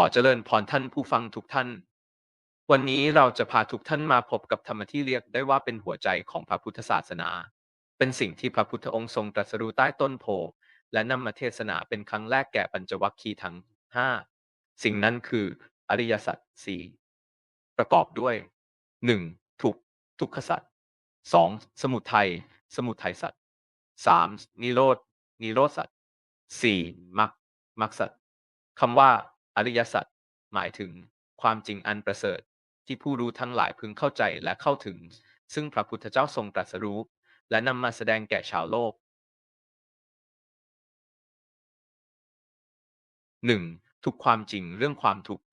ขอเจริญพรท่านผู้ฟังทุกท่าน วันนี้เราจะพาทุกท่านมาพบกับธรรมที่เรียกได้ว่าเป็นหัวใจของพระพุทธศาสนา เป็นสิ่งที่พระพุทธองค์ทรงตรัสรู้ใต้ต้นโพธิ์และนำมาเทศนาเป็นครั้งแรกแก่ปัญจวัคคีย์ทั้งห้าสิ่งนั้นคืออริยสัจสี่ประกอบด้วย 1. ทุกทุกขสัจ 2. สมุทัยสมุทัยสัจ 3. นิโรธนิโรธสัจ 4. มรรคมรรคสัจคำว่า อริยสัจหมายถึงความจริงอันประเสริฐ ที่ผู้รู้ทั้งหลายพึงเข้าใจและเข้าถึง ซึ่งพระพุทธเจ้าทรงตรัสรู้ และนำมาแสดงแก่ชาวโลก 1. ทุกความจริงเรื่องความทุกข์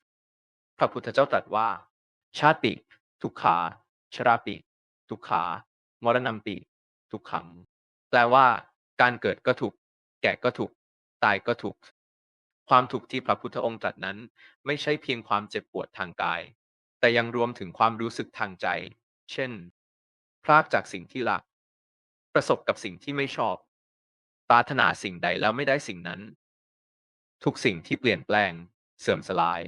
พระพุทธเจ้าตรัสว่า ชาติปิทุกขาชราปิ ทุกขามรณะปิ ทุกขัง แปลว่า การเกิดก็ทุกแก่ก็ทุกตายก็ทุก ความทุกข์ที่พระพุทธองค์ตรัสนั้น ไม่ใช่เพียงความเจ็บปวดทางกาย แต่ยังรวมถึงความรู้สึกทางใจ เช่น พลากจากสิ่งที่รัก ประสบกับสิ่งที่ไม่ชอบ ปรารถนาสิ่งใดแล้วไม่ได้สิ่งนั้น ทุกสิ่งที่เปลี่ยนแปลง เสื่อมสลาย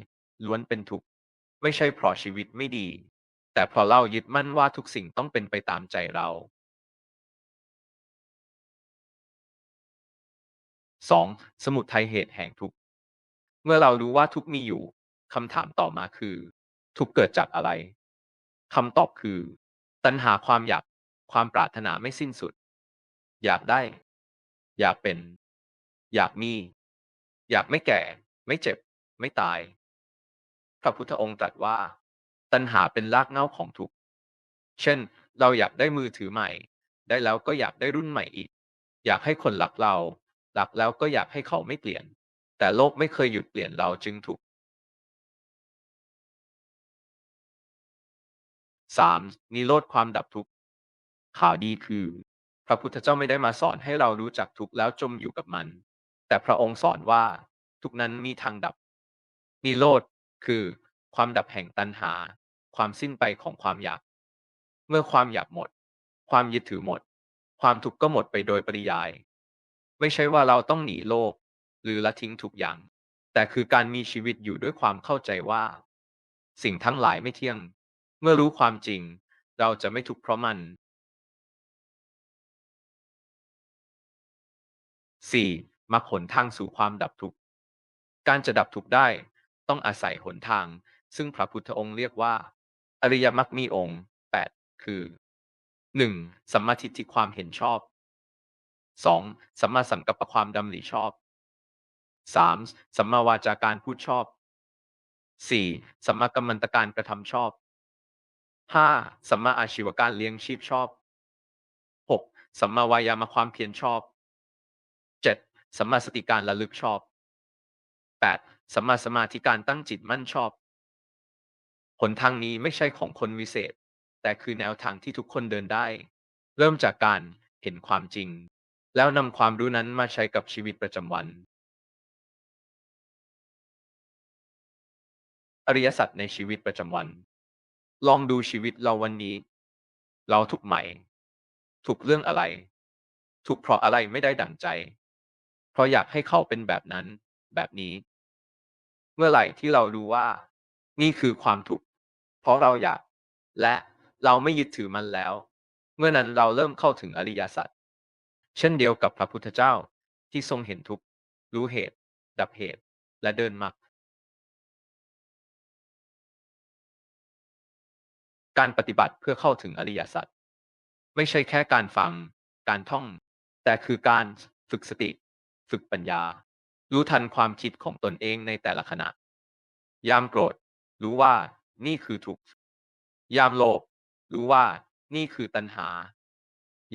ล้วนเป็นทุกข์ ไม่ใช่เพราะชีวิตไม่ดี แต่เพราะเรายึดมั่นว่าทุกสิ่งต้องเป็นไปตามใจเรา 2. สมุทัยเหตุแห่งทุกข์ เมื่อเรารู้ว่าทุกมีอยู่คำถามต่อมาคือ ทุกเกิดจากอะไรคำตอบคือ ตัณหาความอยากความปรารถนาไม่สิ้นสุด อยากได้ อยากเป็น อยากมี อยากไม่แก่ ไม่เจ็บ ไม่ตาย พระพุทธองค์ตรัสว่า ตัณหาเป็นรากเหง้าของทุกข์เช่น เราอยากได้มือถือใหม่ ได้แล้วก็อยากได้รุ่นใหม่อีก อยากให้คนรักเรารักแล้วก็อยากให้เขาไม่เปลี่ยน แต่โลกไม่เคยหยุดเปลี่ยนเราจึงถูก 3. นิโรธความดับทุกข์ข่าวดีคือ พระพุทธเจ้าไม่ได้มาสอนให้เรารู้จักทุกข์แล้วจมอยู่กับมัน แต่พระองค์สอนว่าทุกนั้นมีทางดับ นิโรธคือ ความดับแห่งตัณหา ความสิ้นไปของความอยาก เมื่อความอยากหมด ความยึดถือหมด ความทุกข์ก็หมดไปโดยปริยาย ไม่ใช่ว่าเราต้องหนีโลก หรือละทิ้งทุกอย่าง แต่คือการมีชีวิตอยู่ด้วยความเข้าใจว่า สิ่งทั้งหลายไม่เที่ยง เมื่อรู้ความจริง เราจะไม่ทุกข์เพราะมัน 4. มรรคหนทางสู่ความดับทุกข์การจะดับทุกข์ได้ต้องอาศัยหนทาง ซึ่งพระพุทธองค์เรียกว่า อริยมรรคมีองค์ 8 คือ 1. สัมมาทิฏฐิความเห็นชอบ 2. สัมมาสังกัปปะความดำริชอบ 3. สัมมาวาจาการพูดชอบ 4. สัมมากัมมันตการกระทำชอบ 5. สัมมาอาชีวการเลี้ยงชีพชอบ 6. สัมมาวายามะความเพียรชอบ 7. สัมมาสติการระลึกชอบ 8. สัมมาสมาธิการตั้งจิตมั่นชอบหนทางนี้ไม่ใช่ของคนวิเศษ แต่คือแนวทางที่ทุกคนเดินได้ เริ่มจากการเห็นความจริง แล้วนำความรู้นั้นมาใช้กับชีวิตประจำวัน อริยสัจในชีวิตประจำวัน ลองดูชีวิตเราวันนี้ เราทุกไหมทุกเรื่องอะไรทุกเพราะอะไรไม่ได้ดั่งใจ เพราะอยากให้เข้าเป็นแบบนั้น แบบนี้ เมื่อไหร่ที่เรารู้ว่า นี่คือความทุกข์เพราะเราอยาก และเราไม่ยึดถือมันแล้ว เมื่อนั้นเราเริ่มเข้าถึงอริยสัจเช่นเดียวกับพระพุทธเจ้าที่ทรงเห็นทุกข์รู้เหตุ ดับเหตุและเดินมรรค การปฏิบัติเพื่อเข้าถึงอริยสัจไม่ใช่แค่การฟังการท่อง แต่คือการฝึกสติ ฝึกปัญญา รู้ทันความคิดของตนเองในแต่ละขณะ ยามโกรธ รู้ว่านี่คือทุกข์ยามโลภรู้ว่านี่คือตัณหา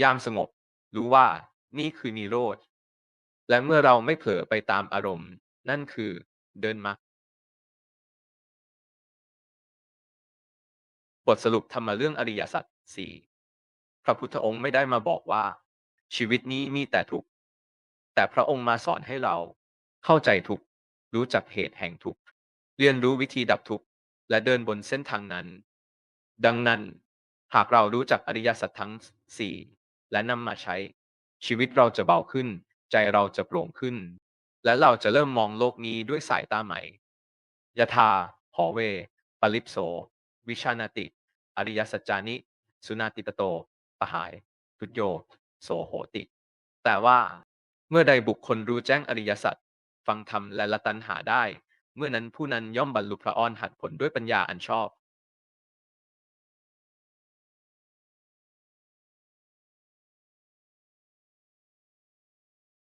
ยามสงบ รู้ว่านี่คือนิโรธและเมื่อเราไม่เผลอไปตามอารมณ์ นั่นคือเดินมรรค บทสรุปธรรมเรื่องอริยสัจสี่พระพุทธองค์ไม่ได้มาบอกว่า ชีวิตนี้มีแต่ทุกข์แต่พระองค์มาสอนให้เราเข้าใจทุกข์รู้จักเหตุแห่งทุกข์เรียนรู้วิธีดับทุกข์และเดินบนเส้นทางนั้น ดังนั้นหากเรารู้จักอริยสัจทั้งสี่และนำมาใช้ ชีวิตเราจะเบาขึ้น ใจเราจะโปร่งขึ้น และเราจะเริ่มมองโลกนี้ด้วยสายตาใหม่ยะธาหอเว ปลิปโส วิชานาติ อริยสัจจานิ สุนาติตโต ปหาย ทุตโย โสโหติ แต่ว่าเมื่อใดบุคคลรู้แจ้งอริยสัจฟังธรรมและละตันหาได้ เมื่อนั้นผู้นั้นย่อมบรรลุพระอรหันต์ผลด้วยปัญญาอันชอบ